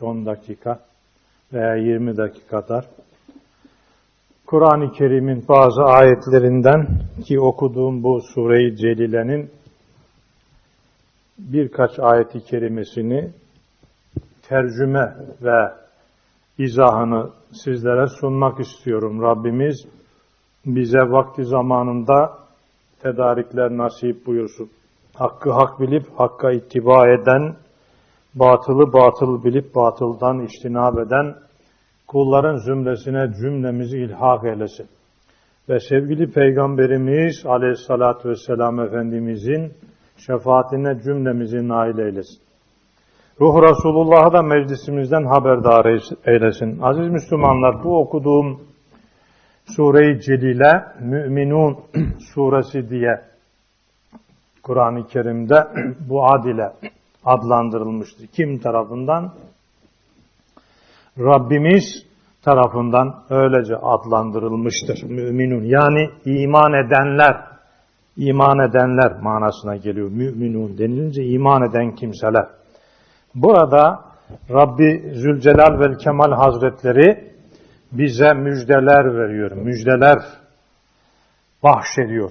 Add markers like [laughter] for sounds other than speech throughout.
15-10 dakika veya 20 dakika kadar Kur'an-ı Kerim'in bazı ayetlerinden ki okuduğum bu Sure-i Celile'nin birkaç ayeti kerimesini tercüme ve izahını sizlere sunmak istiyorum. Rabbimiz bize vakti zamanında tedarikler nasip buyursun. Hakkı hak bilip hakka ittiba eden, batılı batıl bilip batıldan iştinab eden kulların zümresine cümlemizi ilhak eylesin. Ve sevgili Peygamberimiz aleyhissalatü vesselam Efendimizin şefaatine cümlemizi nail eylesin. Ruh Resulullah'ı da meclisimizden haberdar eylesin. Aziz Müslümanlar bu okuduğum Sure-i Celile Müminun [clears throat] suresi diye Kur'an-ı Kerim'de [clears throat] bu ad ile adlandırılmıştır. Kim tarafından? Rabbimiz tarafından öylece adlandırılmıştır. Müminun yani iman edenler, iman edenler manasına geliyor. Müminun denilince iman eden kimseler. Burada Rabbi Zülcelal ve Kemal Hazretleri bize müjdeler veriyor, müjdeler bahşediyor.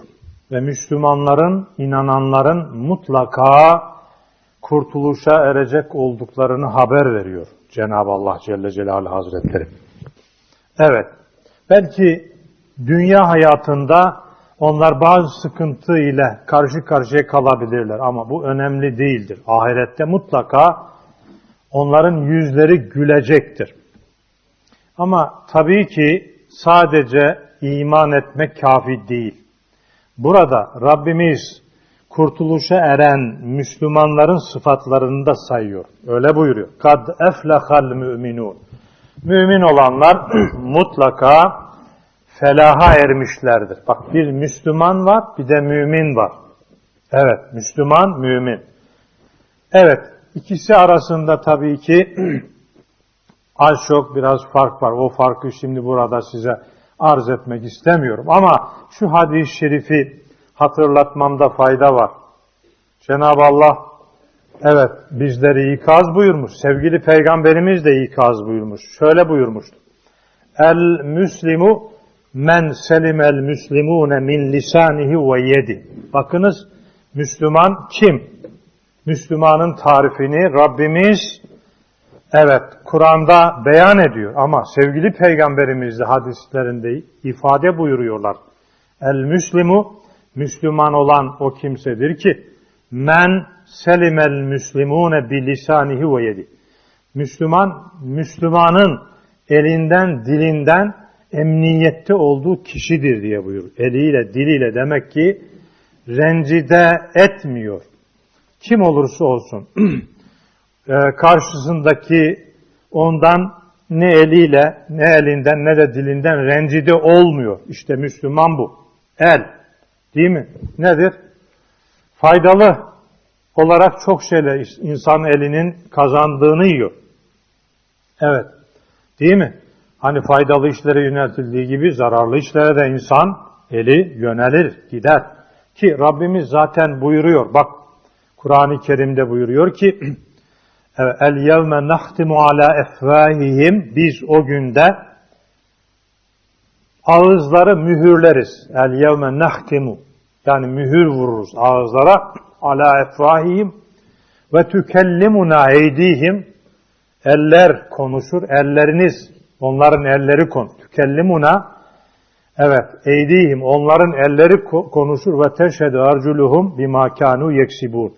Ve Müslümanların, inananların mutlaka kurtuluşa erecek olduklarını haber veriyor Cenab-ı Allah Celle Celaluhu Hazretleri. Evet, belki dünya hayatında onlar bazı sıkıntı ile karşı karşıya kalabilirler ama bu önemli değildir. Ahirette mutlaka onların yüzleri gülecektir. Ama tabii ki sadece iman etmek kafi değil. Burada Rabbimiz kurtuluşa eren Müslümanların sıfatlarını da sayıyor. Öyle buyuruyor. Kad eflehal müminun. Mümin olanlar [clears throat] mutlaka felaha ermişlerdir. Bak bir Müslüman var bir de mümin var. Evet Müslüman mümin. Evet ikisi arasında tabii ki [clears throat] az çok biraz fark var. O farkı şimdi burada size arz etmek istemiyorum. Ama şu hadis-i şerifi hatırlatmamda fayda var. Cenab-ı Allah evet bizleri ikaz buyurmuş. Sevgili peygamberimiz de ikaz buyurmuş. Şöyle buyurmuştu. El müslimu men selimel müslimune min lisanihi ve yedi. Bakınız Müslüman kim? Müslümanın tarifini Rabbimiz evet Kur'an'da beyan ediyor ama sevgili peygamberimiz de hadislerinde ifade buyuruyorlar. El müslimu Müslüman olan o kimsedir ki men selimel müslimune bi lisanihi ve yedi. Müslüman Müslümanın elinden dilinden emniyette olduğu kişidir diye buyur. Eliyle diliyle demek ki rencide etmiyor. Kim olursa olsun [clears throat] karşısındaki ondan ne eliyle ne elinden ne de dilinden rencide olmuyor. İşte Müslüman bu. El. Değil mi? Nedir? Faydalı olarak çok şeyler insan elinin kazandığını yiyor. Evet. Değil mi? Hani faydalı işlere yöneltildiği gibi zararlı işlere de insan eli yönelir, gider. Ki Rabbimiz zaten buyuruyor. Bak Kur'an-ı Kerim'de buyuruyor ki [clears throat] El yevme nahtimu ala efvahihim biz o günde ağızları mühürleriz. El yevme nahtimu yani mühür vururuz ağızlara ala efvahihim ve tükellimuna eydihim eller konuşur. Elleriniz onların elleri kon. Tükellimuna evet eydihim onların elleri konuşur ve teşhedü arculuhum bima kanu yeksibun.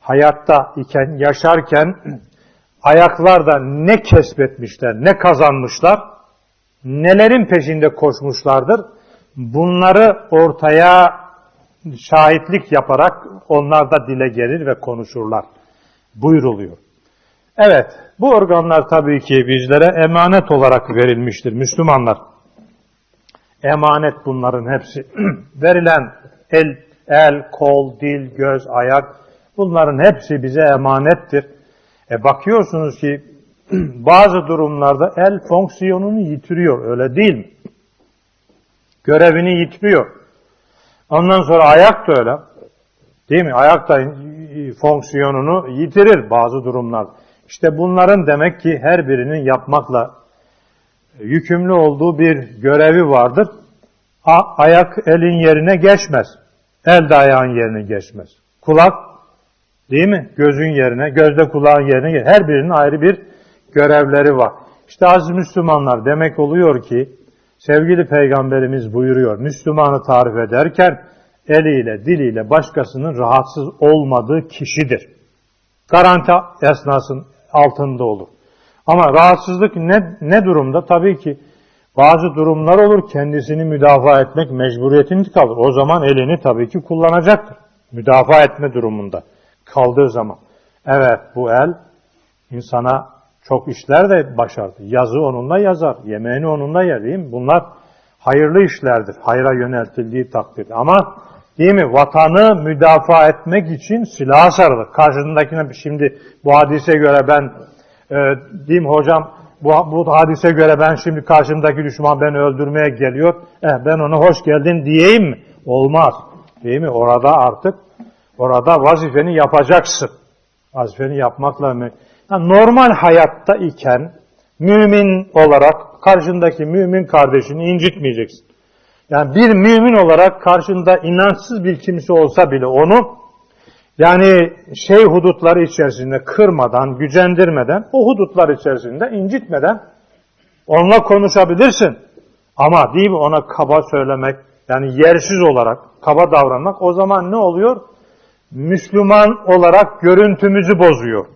Hayatta iken yaşarken [clears throat] ayaklarda ne kesbetmişler, ne kazanmışlar, nelerin peşinde koşmuşlardır. Bunları ortaya şahitlik yaparak onlar da dile gelir ve konuşurlar. Buyruluyor. Evet, bu organlar tabii ki bizlere emanet olarak verilmiştir Müslümanlar. Emanet bunların hepsi. [clears throat] Verilen el, el, kol, dil, göz, ayak bunların hepsi bize emanettir. E bakıyorsunuz ki [clears throat] bazı durumlarda el fonksiyonunu yitiriyor öyle değil mi? Görevini yitiriyor. Ondan sonra ayak da öyle. Değil mi? Ayak da fonksiyonunu yitirir bazı durumlar. İşte bunların demek ki her birinin yapmakla yükümlü olduğu bir görevi vardır. A- ayak elin yerine geçmez. El de ayağın yerine geçmez. Kulak değil mi? Gözün yerine, gözde kulağın yerine Her birinin ayrı bir görevleri var. İşte aziz Müslümanlar demek oluyor ki sevgili peygamberimiz buyuruyor. Müslümanı tarif ederken eliyle, diliyle başkasının rahatsız olmadığı kişidir. Garanti esnasın altında olur. Ama rahatsızlık ne, ne durumda? Tabii ki bazı durumlar olur kendisini müdafaa etmek mecburiyetinde kalır. O zaman elini tabii ki kullanacaktır. Müdafaa etme durumunda kaldığı zaman. Evet bu el insana çok işler de başardı. Yazı onunla yazar, yemeğini onunla yer değil mi? Bunlar hayırlı işlerdir. Hayra yöneltildiği takdirde. Ama değil mi? Vatanı müdafaa etmek için silah sarılır. Karşısındakine şimdi bu hadise göre ben e, diyeyim hocam bu, bu hadise göre ben şimdi karşımdaki düşman beni öldürmeye geliyor. Eh ben ona hoş geldin diyeyim mi? Olmaz. Değil mi? Orada artık orada vazifeni yapacaksın. Vazifeni yapmakla normal hayatta iken mümin olarak karşındaki mümin kardeşini incitmeyeceksin. Yani bir mümin olarak karşında inançsız bir kimse olsa bile onu yani şey hudutları içerisinde kırmadan, gücendirmeden, o hudutlar içerisinde incitmeden onunla konuşabilirsin. Ama değil mi ona kaba söylemek, yani yersiz olarak kaba davranmak o zaman ne oluyor? Müslüman olarak görüntümüzü bozuyor.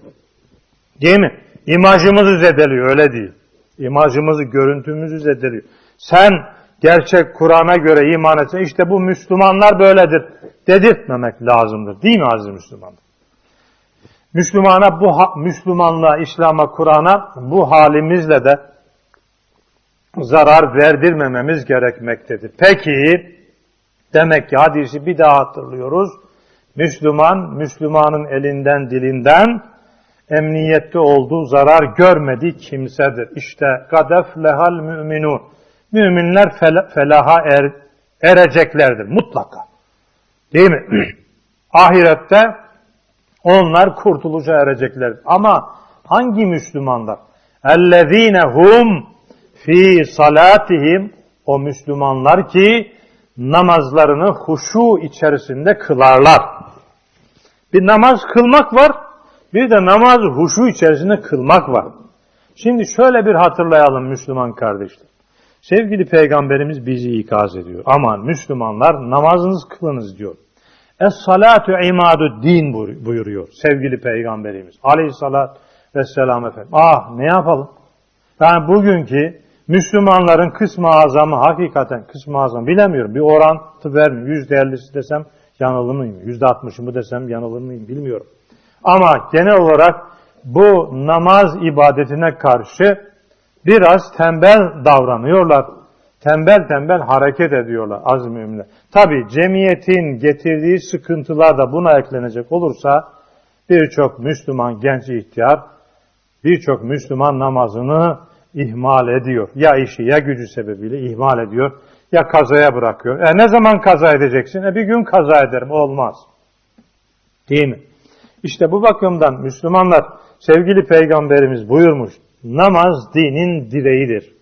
Değil mi? İmajımızı zedeliyor, öyle değil. İmajımızı, görüntümüzü zedeliyor. Sen gerçek Kur'an'a göre iman etsen, işte bu Müslümanlar böyledir dedirtmemek lazımdır. Değil mi aziz Müslümanlar? Müslümana bu Müslümanlığa, İslam'a, Kur'an'a bu halimizle de zarar verdirmememiz gerekmektedir. Peki demek ki hadisi bir daha hatırlıyoruz. Müslüman, Müslümanın elinden, dilinden emniyette olduğu zarar görmediği kimsedir. İşte kadef lehal müminun. Müminler fel felaha er, ereceklerdir mutlaka. Değil mi? [clears throat] Ahirette onlar kurtuluşa erecekler. Ama hangi Müslümanlar? اَلَّذ۪ينَ hum fi salatihim o Müslümanlar ki namazlarını huşu içerisinde kılarlar. Bir namaz kılmak var, bir de namaz huşu içerisinde kılmak var. Şimdi şöyle bir hatırlayalım Müslüman kardeşler. Sevgili Peygamberimiz bizi ikaz ediyor. Aman Müslümanlar namazınız kılınız diyor. Es-salatu imadu din buyuruyor sevgili Peygamberimiz. Aleyhissalat vesselam efendim. Ah ne yapalım? Yani bugünkü Müslümanların kısmı azamı hakikaten kısmı azam bilemiyorum. Bir orantı vermiyor. Yüzde ellisi desem yanılır mıyım? Yüzde altmışı mı desem yanılır mıyım bilmiyorum. Ama genel olarak bu namaz ibadetine karşı biraz tembel davranıyorlar. Tembel tembel hareket ediyorlar az müminler. Tabi cemiyetin getirdiği sıkıntılar da buna eklenecek olursa birçok Müslüman genç ihtiyar birçok Müslüman namazını ihmal ediyor. Ya işi ya gücü sebebiyle ihmal ediyor ya kazaya bırakıyor. E ne zaman kaza edeceksin? E bir gün kaza ederim olmaz. Değil mi? İşte bu bakımdan Müslümanlar sevgili peygamberimiz buyurmuş namaz dinin direğidir.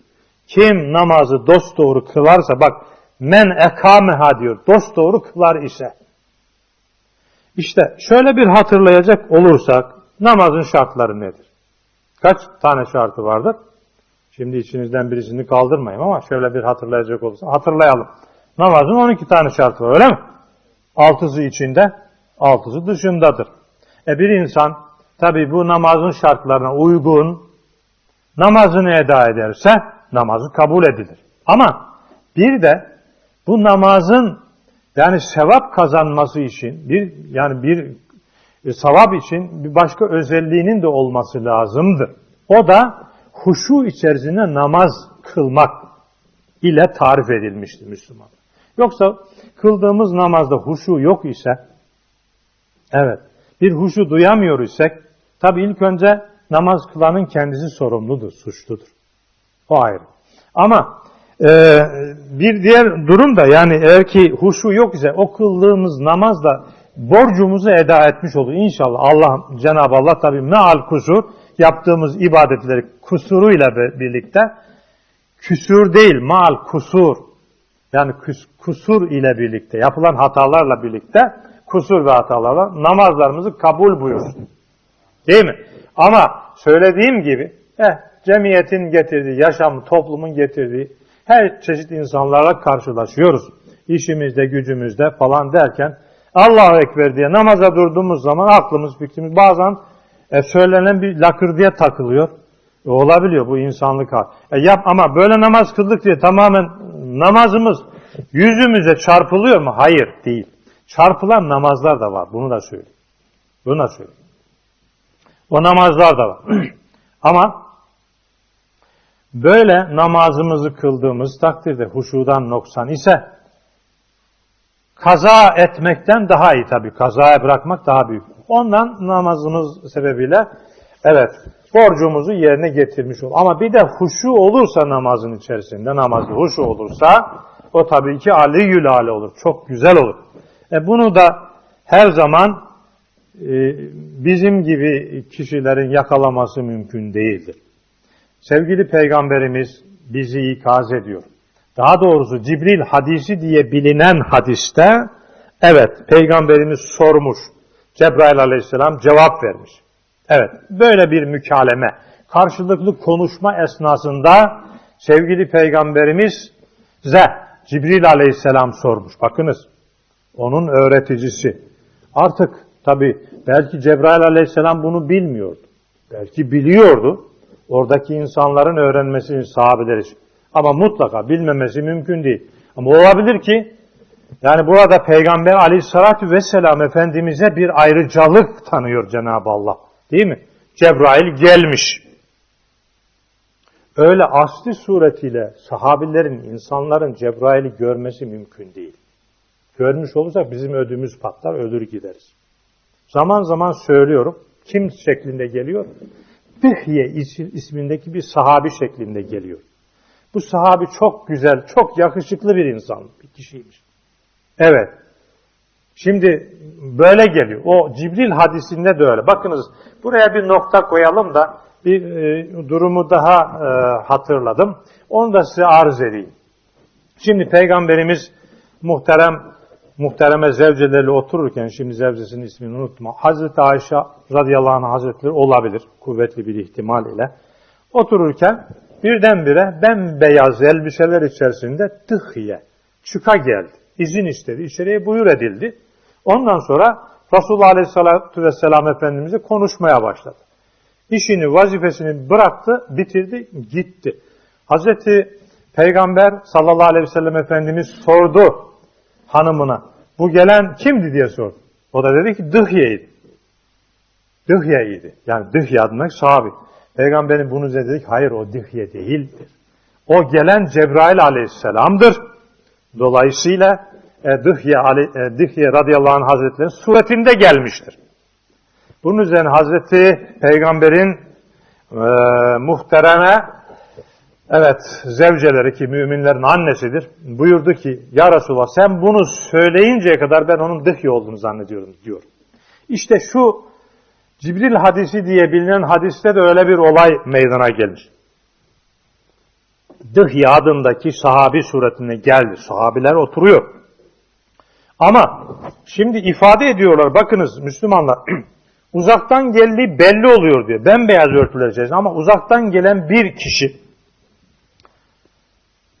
Kim namazı dosdoğru kılarsa bak men ekameha diyor dosdoğru kılar ise. İşte şöyle bir hatırlayacak olursak namazın şartları nedir? Kaç tane şartı vardır? Şimdi içinizden birisini kaldırmayayım ama şöyle bir hatırlayacak olursa hatırlayalım. Namazın 12 tane şartı var öyle mi? Altısı içinde, altısı dışındadır. E bir insan tabi bu namazın şartlarına uygun namazını eda ederse namazı kabul edilir. Ama bir de bu namazın yani sevap kazanması için bir yani bir e, sevap için bir başka özelliğinin de olması lazımdır. O da huşu içerisinde namaz kılmak ile tarif edilmiştir Müslüman. Yoksa kıldığımız namazda huşu yok ise evet bir huşu duyamıyor isek tabi ilk önce namaz kılanın kendisi sorumludur, suçludur. O ayrı. Ama e, bir diğer durum da yani eğer ki huşu yok ise o kıldığımız namazda borcumuzu eda etmiş olur. İnşallah Allah Cenab-ı Allah tabi meal kusur yaptığımız ibadetleri kusuruyla birlikte küsur değil, mal kusur. Yani kus- kusur ile birlikte, yapılan hatalarla birlikte kusur ve hatalarla namazlarımızı kabul buyursun. Değil mi? Ama söylediğim gibi eh, cemiyetin getirdiği, yaşam, toplumun getirdiği her çeşit insanlarla karşılaşıyoruz. İşimizde, gücümüzde falan derken Allahu Ekber diye namaza durduğumuz zaman aklımız, fikrimiz bazen e, söylenen bir lakırdıya takılıyor. E, olabiliyor bu insanlık hali. E, yap ama böyle namaz kıldık diye tamamen namazımız yüzümüze çarpılıyor mu? Hayır değil. Çarpılan namazlar da var. Bunu da söyleyeyim. Bunu da söyleyeyim. O namazlar da var. [clears throat] Ama böyle namazımızı kıldığımız takdirde huşudan noksan ise kaza etmekten daha iyi tabii. Kazaya bırakmak daha büyük. Ondan namazımız sebebiyle evet borcumuzu yerine getirmiş ol. Ama bir de huşu olursa namazın içerisinde, namazda huşu olursa o tabii ki aliyyül ale olur. Çok güzel olur. E bunu da her zaman e, bizim gibi kişilerin yakalaması mümkün değildir. Sevgili Peygamberimiz bizi ikaz ediyor. Daha doğrusu Cibril hadisi diye bilinen hadiste evet Peygamberimiz sormuş. Cebrail aleyhisselam cevap vermiş. Evet böyle bir mükaleme, karşılıklı konuşma esnasında sevgili Peygamberimiz ze Cibril aleyhisselam sormuş. Bakınız onun öğreticisi. Artık tabi belki Cebrail aleyhisselam bunu bilmiyordu. Belki biliyordu. Oradaki insanların öğrenmesini sahabeler için. Ama mutlaka bilmemesi mümkün değil. Ama olabilir ki yani burada Peygamber aleyhissalatü vesselam Efendimiz'e bir ayrıcalık tanıyor Cenab-ı Allah. Değil mi? Cebrail gelmiş. Öyle asli suretiyle sahabilerin, insanların Cebrail'i görmesi mümkün değil. Görmüş olursak bizim ödümüz patlar, ölür gideriz. Zaman zaman söylüyorum. Kim şeklinde geliyor? Dihye ismindeki bir sahabi şeklinde geliyor. Bu sahabi çok güzel, çok yakışıklı bir insan, bir kişiymiş. Evet. Şimdi böyle geliyor. O Cibril hadisinde de öyle. Bakınız buraya bir nokta koyalım da bir e, durumu daha e, hatırladım. Onu da size arz edeyim. Şimdi Peygamberimiz muhterem muhtereme zevceleriyle otururken, şimdi zevcesinin ismini unutma, Hazreti Ayşe radıyallahu anh hazretleri olabilir, kuvvetli bir ihtimal ile. Otururken birdenbire bembeyaz elbiseler içerisinde tıhhiye, çıka geldi. İzin istedi, içeriye buyur edildi. Ondan sonra Resulullah Aleyhisselatü Vesselam Efendimiz'e konuşmaya başladı. İşini, vazifesini bıraktı, bitirdi, gitti. Hazreti Peygamber sallallahu aleyhi ve sellem Efendimiz sordu hanımına. Bu gelen kimdi diye sordu. O da dedi ki Dıhye'ydi. Dıhye'ydi. Yani Dıhye adına sahabi. Peygamberin bunu dedik. Hayır o Dıhye değildir. O gelen Cebrail aleyhisselamdır. Dolayısıyla e, Dıhye, e, Dıhye radıyallahu anh hazretleri suretinde gelmiştir. Bunun üzerine Hazreti Peygamber'in e, muhtereme evet zevceleri ki müminlerin annesidir buyurdu ki ya Resulallah sen bunu söyleyinceye kadar ben onun dıhye olduğunu zannediyorum diyor. İşte şu Cibril hadisi diye bilinen hadiste de öyle bir olay meydana gelmiş. Dıhye adındaki sahabi suretine geldi. Sahabiler oturuyor. Ama şimdi ifade ediyorlar bakınız Müslümanlar [clears throat] uzaktan geldiği belli oluyor diyor. Bembeyaz örtüler içerisinde ama uzaktan gelen bir kişi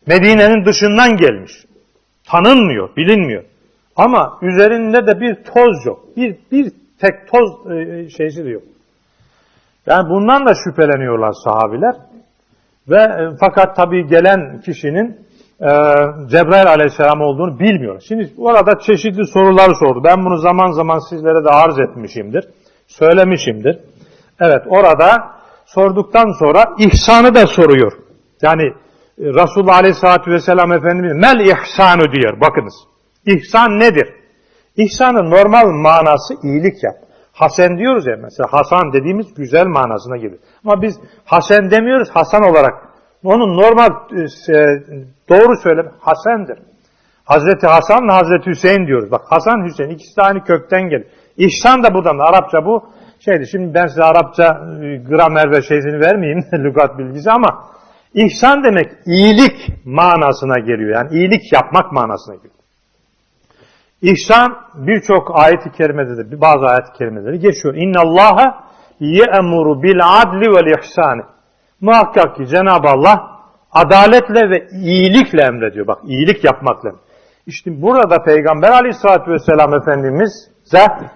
Medine'nin dışından gelmiş. Tanınmıyor, bilinmiyor. Ama üzerinde de bir toz yok. Bir, bir tek toz e, şeysi de yok. Yani bundan da şüpheleniyorlar sahabiler. Ve e, fakat tabii gelen kişinin e, Cebrail aleyhisselam olduğunu bilmiyor. Şimdi orada çeşitli sorular sordu. Ben bunu zaman zaman sizlere de arz etmişimdir. Söylemişimdir. Evet orada sorduktan sonra ihsanı da soruyor. Yani Resulullah Aleyhisselatü Vesselam Efendimiz mel ihsanı diyor. Bakınız. İhsan nedir? İhsanın normal manası iyilik yap. Hasen diyoruz ya mesela Hasan dediğimiz güzel manasına gelir. Ama biz Hasen demiyoruz Hasan olarak. Onun normal e, doğru söylem Hasen'dir. Hazreti Hasan'la Hazreti Hüseyin diyoruz. Bak Hasan Hüseyin ikisi de aynı kökten gelir. İhsan da buradan Arapça bu şeydi. Şimdi ben size Arapça e, gramer ve şeysini vermeyeyim, [laughs] lügat bilgisi ama ihsan demek iyilik manasına geliyor. Yani iyilik yapmak manasına geliyor. İhsan birçok ayet-i kerimede de bazı ayet-i kerimeleri geçiyor. İnna Allaha ye'muru bil adli vel ihsani. Muhakkak ki Cenab-ı Allah adaletle ve iyilikle emrediyor. Bak iyilik yapmakla. İşte burada Peygamber aleyhissalatü vesselam Efendimiz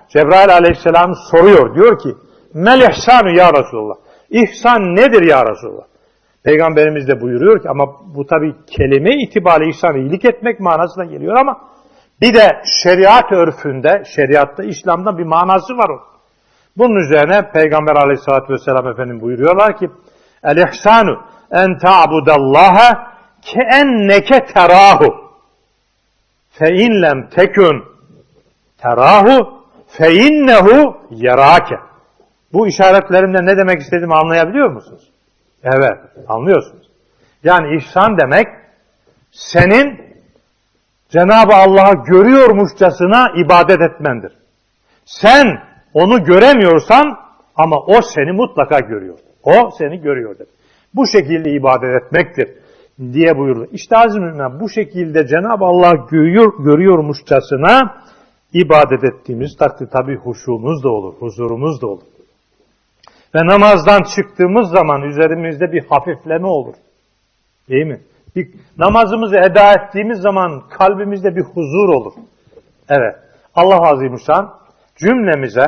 Cebrail aleyhisselam soruyor. Diyor ki Mel ihsanu ya Resulallah. İhsan nedir ya Resulallah? Peygamberimiz de buyuruyor ki ama bu tabi kelime itibariyle ihsan iyilik etmek manasına geliyor ama bir de şeriat örfünde, şeriatta, İslam'da bir manası var o. Bunun üzerine Peygamber aleyhissalatü vesselam Efendim buyuruyorlar ki El ihsanu en ta'budallaha ke enneke terahu fe in lem tekun terahu fe innehu yerake. Bu işaretlerimle ne demek istediğimi anlayabiliyor musunuz? Evet, anlıyorsunuz. Yani ihsan demek senin Cenab-ı Allah'a görüyormuşçasına ibadet etmendir. Sen onu göremiyorsan ama o seni mutlaka görüyor. O seni görüyor dedi. Bu şekilde ibadet etmektir diye buyurdu. İşte aziz müminler bu şekilde Cenab-ı Allah görüyor, görüyormuşçasına ibadet ettiğimiz takdirde tabi huşumuz da olur, huzurumuz da olur. Ve namazdan çıktığımız zaman üzerimizde bir hafifleme olur. Değil mi? Bir, namazımızı eda ettiğimiz zaman kalbimizde bir huzur olur. Evet. Allah Azimuşşan cümlemize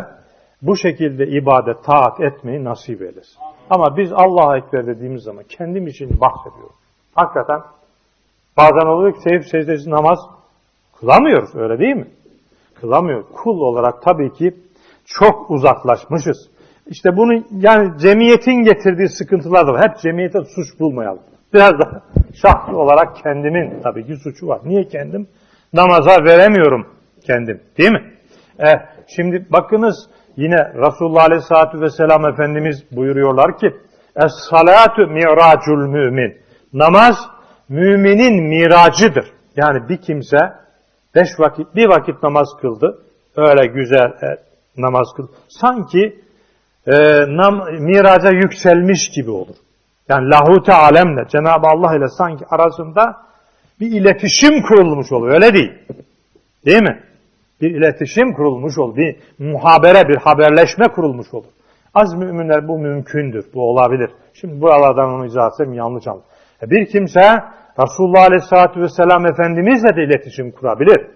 bu şekilde ibadet, taat etmeyi nasip eylesin. Ama biz Allah'a Ekber dediğimiz zaman kendim için bahsediyorum. Hakikaten bazen oluyor ki seyif secdesi namaz kılamıyoruz öyle değil mi? Kılamıyor. Kul olarak tabii ki çok uzaklaşmışız. İşte bunu yani cemiyetin getirdiği sıkıntılar da var. Hep cemiyete suç bulmayalım. Biraz da şahsi olarak kendimin tabii ki suçu var. Niye kendim? Namaza veremiyorum kendim. Değil mi? E, şimdi bakınız yine Resulullah Aleyhisselatü Vesselam Efendimiz buyuruyorlar ki Es-salatu mi'racul mümin. Namaz müminin miracıdır. Yani bir kimse beş vakit, bir vakit namaz kıldı. Öyle güzel e, namaz kıldı. Sanki e, nam, miraca yükselmiş gibi olur. Yani lahute alemle Cenab-ı Allah ile sanki arasında bir iletişim kurulmuş oluyor. Öyle değil. Değil mi? Bir iletişim kurulmuş olur. Bir muhabere, bir haberleşme kurulmuş olur. Az müminler bu mümkündür. Bu olabilir. Şimdi buralardan onu izah etsem yanlış anladım. E, bir kimse Resulullah Aleyhisselatü Vesselam Efendimizle de iletişim kurabilir.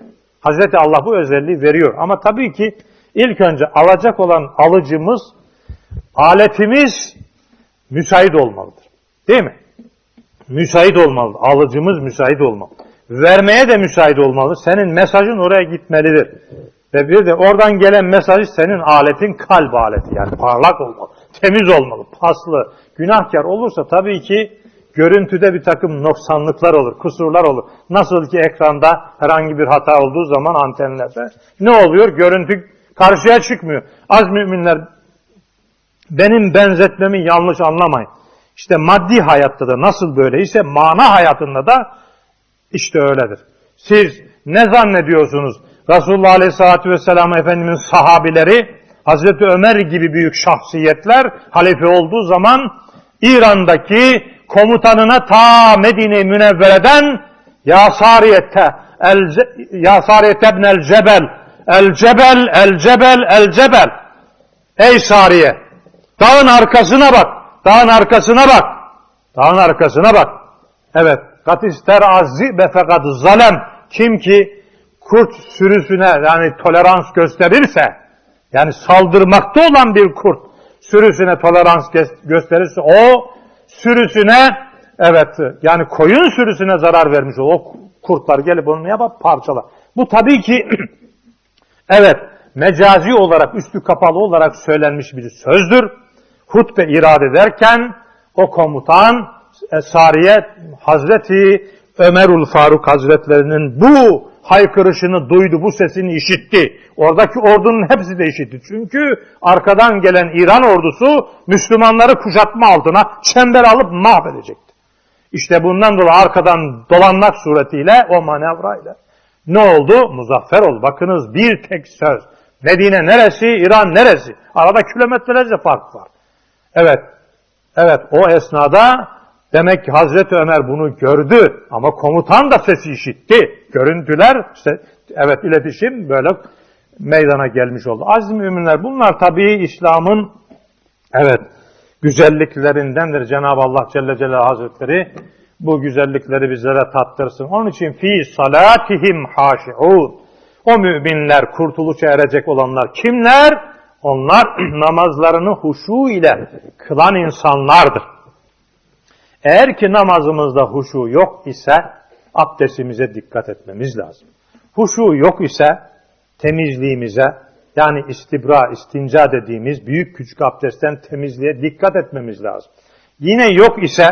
Hazreti Allah bu özelliği veriyor. Ama tabii ki ilk önce alacak olan alıcımız, aletimiz müsait olmalıdır. Değil mi? Müsait olmalı. Alıcımız müsait olmalı. Vermeye de müsait olmalı. Senin mesajın oraya gitmelidir. Ve bir de oradan gelen mesajı senin aletin kalp aleti. Yani parlak olmalı. Temiz olmalı. Paslı. Günahkar olursa tabii ki görüntüde bir takım noksanlıklar olur, kusurlar olur. Nasıl ki ekranda herhangi bir hata olduğu zaman antenlerde ne oluyor? Görüntü karşıya çıkmıyor. Az müminler benim benzetmemi yanlış anlamayın. İşte maddi hayatta da nasıl böyleyse mana hayatında da işte öyledir. Siz ne zannediyorsunuz? Resulullah Aleyhisselatü Vesselam Efendimiz sahabileri Hazreti Ömer gibi büyük şahsiyetler halife olduğu zaman İran'daki komutanına ta Medine-i Münevvere'den Ya Sariyete el, Ya Sariyete el Cebel El Cebel El Cebel El Cebel Ey Sariye dağın arkasına bak dağın arkasına bak dağın arkasına bak evet katister azzi be fakat zalem kim ki kurt sürüsüne yani tolerans gösterirse yani saldırmakta olan bir kurt sürüsüne tolerans gösterirse o sürüsüne evet yani koyun sürüsüne zarar vermiş o, o kurtlar gelip onu yapar? Parçalar. Bu tabii ki [clears throat] evet mecazi olarak üstü kapalı olarak söylenmiş bir sözdür. Hutbe irade ederken o komutan e, Sariye Hazreti Ömerul Faruk Hazretlerinin bu haykırışını duydu, bu sesini işitti. Oradaki ordunun hepsi de işitti. Çünkü arkadan gelen İran ordusu Müslümanları kuşatma altına çember alıp mahvedecekti. İşte bundan dolayı arkadan dolanmak suretiyle o manevrayla ne oldu? Muzaffer oldu. Bakınız bir tek söz, Medine neresi, İran neresi? Arada kilometrelerce fark var. Evet, evet o esnada demek ki Hazreti Ömer bunu gördü ama komutan da sesi işitti. Görüntüler, işte, evet iletişim böyle meydana gelmiş oldu. Aziz müminler bunlar tabii İslam'ın evet güzelliklerindendir. Cenab-ı Allah Celle Celaluhu Hazretleri bu güzellikleri bizlere tattırsın. Onun için fi salatihim haşi'un. O müminler kurtuluşa erecek olanlar kimler? Onlar [clears throat] namazlarını huşu ile kılan insanlardır. Eğer ki namazımızda huşu yok ise abdestimize dikkat etmemiz lazım. Huşu yok ise temizliğimize yani istibra, istinca dediğimiz büyük küçük abdestten temizliğe dikkat etmemiz lazım. Yine yok ise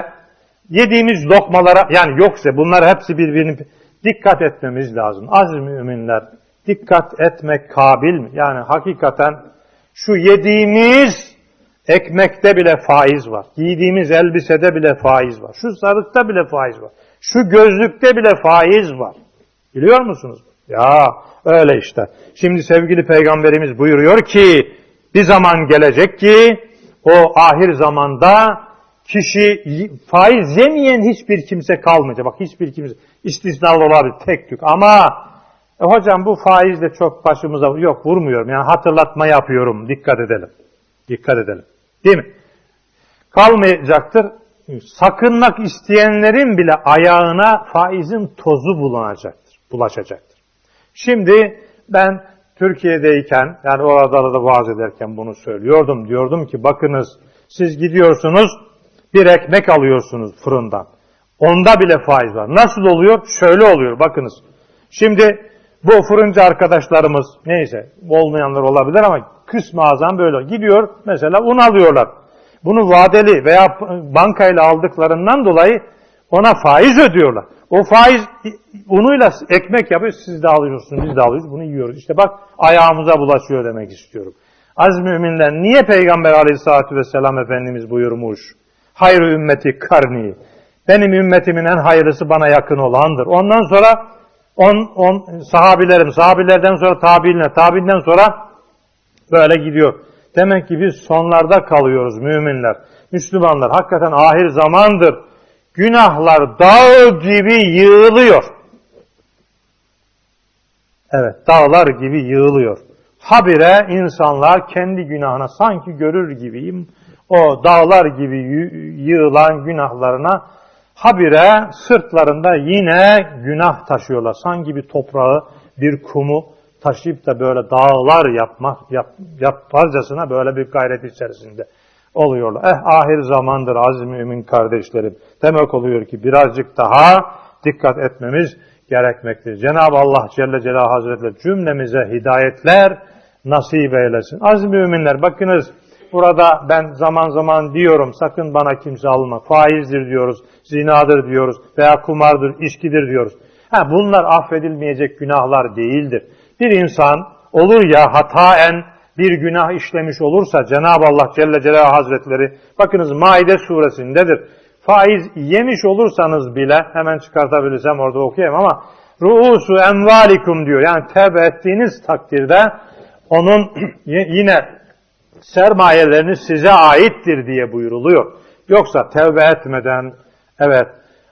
yediğimiz lokmalara yani yoksa bunlar hepsi birbirini dikkat etmemiz lazım. Aziz müminler dikkat etmek kabil mi? Yani hakikaten şu yediğimiz ekmekte bile faiz var. Giydiğimiz elbisede bile faiz var. Şu sarıkta bile faiz var. Şu gözlükte bile faiz var. Biliyor musunuz? Ya öyle işte. Şimdi sevgili peygamberimiz buyuruyor ki bir zaman gelecek ki o ahir zamanda kişi faiz yemeyen hiçbir kimse kalmayacak. Bak hiçbir kimse istisnalı olabilir tek tük ama e hocam bu faiz de çok başımıza yok vurmuyorum. Yani hatırlatma yapıyorum. Dikkat edelim. Dikkat edelim. Değil mi? Kalmayacaktır. Sakınmak isteyenlerin bile ayağına faizin tozu bulunacaktır. Bulaşacaktır. Şimdi ben Türkiye'deyken yani orada da vaaz ederken bunu söylüyordum. Diyordum ki bakınız siz gidiyorsunuz bir ekmek alıyorsunuz fırından. Onda bile faiz var. Nasıl oluyor? Şöyle oluyor bakınız. Şimdi bu fırıncı arkadaşlarımız neyse olmayanlar olabilir ama kısmı azam böyle gidiyor mesela un alıyorlar. Bunu vadeli veya bankayla aldıklarından dolayı ona faiz ödüyorlar. O faiz unuyla ekmek yapıyor. Siz de alıyorsunuz, biz de alıyoruz. Bunu yiyoruz. İşte bak ayağımıza bulaşıyor demek istiyorum. Az müminler niye Peygamber aleyhissalatü vesselam Efendimiz buyurmuş? Hayır ümmeti karni. Benim ümmetimin en hayırlısı bana yakın olandır. Ondan sonra on, on sahabilerim, sahabilerden sonra tabiine, tabiinden sonra böyle gidiyor. Demek ki biz sonlarda kalıyoruz müminler. Müslümanlar hakikaten ahir zamandır. Günahlar dağ gibi yığılıyor. Evet dağlar gibi yığılıyor. Habire insanlar kendi günahına sanki görür gibiyim. O dağlar gibi yığılan günahlarına habire sırtlarında yine günah taşıyorlar. Sanki bir toprağı, bir kumu taşıyıp da böyle dağlar yapmak, yap, yaparcasına böyle bir gayret içerisinde oluyorlar. Eh ahir zamandır aziz mümin kardeşlerim. Demek oluyor ki birazcık daha dikkat etmemiz gerekmektedir. Cenab-ı Allah Celle Celaluhu Hazretleri cümlemize hidayetler nasip eylesin. Aziz müminler bakınız burada ben zaman zaman diyorum sakın bana kimse alma. Faizdir diyoruz, zinadır diyoruz veya kumardır, içkidir diyoruz. Ha, bunlar affedilmeyecek günahlar değildir. Bir insan olur ya hataen bir günah işlemiş olursa Cenab-ı Allah Celle Celaluhu Hazretleri bakınız Maide suresindedir. Faiz yemiş olursanız bile hemen çıkartabilirsem orada okuyayım ama ruusu envalikum diyor. Yani tevbe ettiğiniz takdirde onun [clears throat] yine sermayeleriniz size aittir diye buyuruluyor. Yoksa tevbe etmeden evet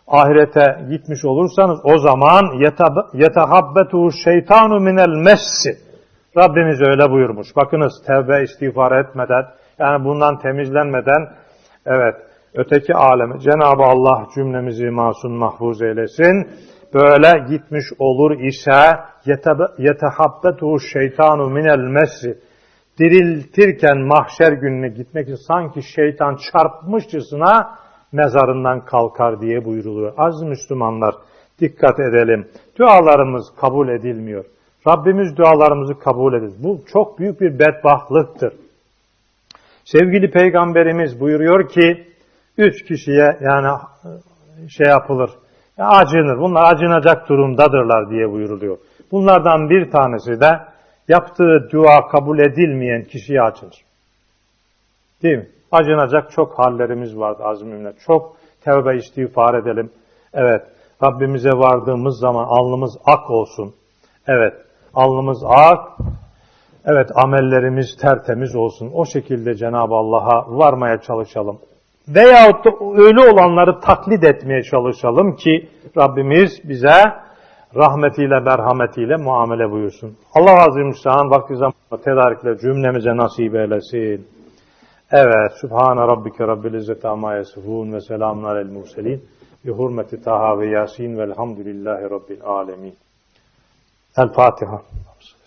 ahirete gitmiş olursanız o zaman yetahabbetu şeytanu minel messi. Rabbimiz öyle buyurmuş. Bakınız tevbe istiğfar etmeden yani bundan temizlenmeden evet öteki aleme Cenab-ı Allah cümlemizi masum mahfuz eylesin. Böyle gitmiş olur ise yetehabbetu şeytanu minel mesri diriltirken mahşer gününe gitmek için sanki şeytan çarpmışçasına mezarından kalkar diye buyuruluyor. Az Müslümanlar dikkat edelim. Dualarımız kabul edilmiyor. Rabbimiz dualarımızı kabul eder. Bu çok büyük bir bedbahtlıktır. Sevgili Peygamberimiz buyuruyor ki üç kişiye yani şey yapılır, acınır. Bunlar acınacak durumdadırlar diye buyuruluyor. Bunlardan bir tanesi de yaptığı dua kabul edilmeyen kişiye acınır. Değil mi? Acınacak çok hallerimiz vardı azimimle. Çok tevbe istiğfar edelim. Evet, Rabbimize vardığımız zaman alnımız ak olsun. Evet, alnımız ak. Evet amellerimiz tertemiz olsun. O şekilde Cenab-ı Allah'a varmaya çalışalım. Veyahut da öyle olanları taklit etmeye çalışalım ki Rabbimiz bize rahmetiyle, merhametiyle muamele buyursun. Allah Azze Celle vakti zamanı tedarikle cümlemize nasip eylesin. Evet, Sübhane Rabbike Rabbil İzzeti Amma Yasifun ve selamun alel murselin. Bi hurmeti Taha ve Yasin velhamdülillahi Rabbil Alemin. El Fatiha.